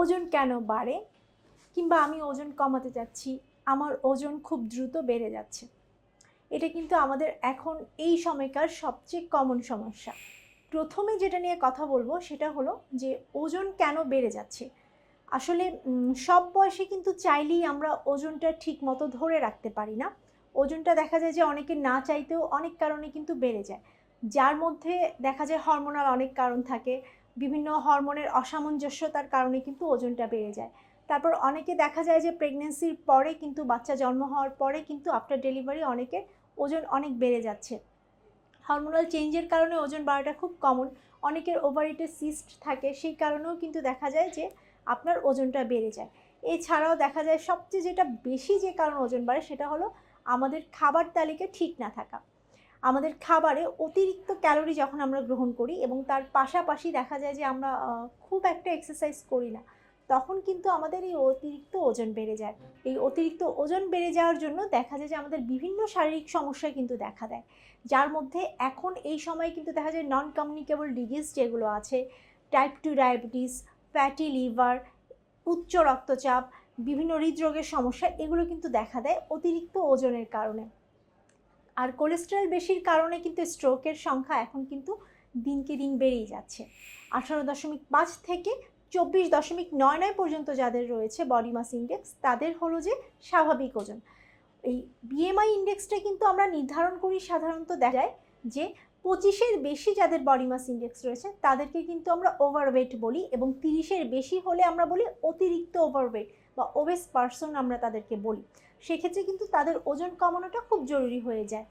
ওজন কেন বাড়ে? কিংবা আমি ওজন কমাতে চাচ্ছি আমার ওজন খুব দ্রুত বেড়ে যাচ্ছে। এটা কিন্তু আমাদের এখন এই সময়কার সবচেয়ে কমন সমস্যা। প্রথমে যেটা নিয়ে কথা বলব সেটা হলো যে, ওজন কেন বেড়ে যাচ্ছে? আসলে সব বয়সে কিন্তু চাইলেই আমরা ওজনটা ঠিক মতো ধরে রাখতে পারি না। ওজনটা দেখা যায় যে, অনেকে না চাইতেও অনেক কারণে কিন্তু বেড়ে যায়। যার মধ্যে দেখা যায় হরমোনাল অনেক কারণ থাকে। বিভিন্ন হরমোনের অসামঞ্জস্যতার কারণে কিন্তু ওজনটা বেড়ে যায়। তারপর অনেকে দেখা যায় যে প্রেগনেন্সির পরে কিন্তু বাচ্চা জন্ম হওয়ার পরে কিন্তু আফটার ডেলিভারি অনেকে ওজন অনেক বেড়ে যাচ্ছে। হরমোনাল চেঞ্জের কারণে ওজন বাড়াটা খুব কমন অনেকের ওভারিটে সিস্ট থাকে, সেই কারণেও কিন্তু দেখা যায় যে আপনার ওজনটা বেড়ে যায়। এছাড়াও দেখা যায় সবচেয়ে যেটা বেশি যে কারণ ওজন বাড়ে সেটা হলো আমাদের খাবার তালিকা ঠিক না থাকা। আমাদের খাবারে অতিরিক্ত ক্যালোরি যখন আমরা গ্রহণ করি এবং তার পাশাপাশি দেখা যায় যে আমরা খুব একটা এক্সারসাইজ করি না, তখন কিন্তু আমাদের এই অতিরিক্ত ওজন বেড়ে যায়। এই অতিরিক্ত ওজন বেড়ে যাওয়ার জন্য দেখা যায় যে আমাদের বিভিন্ন শারীরিক সমস্যা কিন্তু দেখা দেয়। যার মধ্যে এখন এই সময় কিন্তু দেখা যায় নন কমিউনিকেবল ডিজিজ যেগুলো আছে type two diabetes fatty liver উচ্চ রক্তচাপ, বিভিন্ন হৃদরোগের সমস্যা, এগুলো কিন্তু দেখা দেয় অতিরিক্ত ওজনের কারণে। আর কোলেস্টেরল বেশির কারণে কিন্তু স্ট্রোকের সংখ্যা এখন কিন্তু দিনকে দিন বেড়েই যাচ্ছে। আঠারো দশমিক পাঁচ থেকে চব্বিশ দশমিক নয় নয় পর্যন্ত যাদের রয়েছে বডি মাস ইন্ডেক্স তাদের হলো যে স্বাভাবিক ওজন। এই বিএমআই ইন্ডেক্সটা কিন্তু আমরা নির্ধারণ করি সাধারণত দেখা যে পঁচিশের বেশি যাদের বডি মাস ইন্ডেক্স রয়েছে, তাদেরকে কিন্তু আমরা ওভারওয়েট বলি এবং তিরিশের বেশি হলে আমরা বলি অতিরিক্ত ওভারওয়েট বা ওবেস পার্সন আমরা তাদেরকে বলি। সেক্ষেত্রে কিন্তু তাদের ওজন কমানোটা খুব জরুরি হয়ে যায়।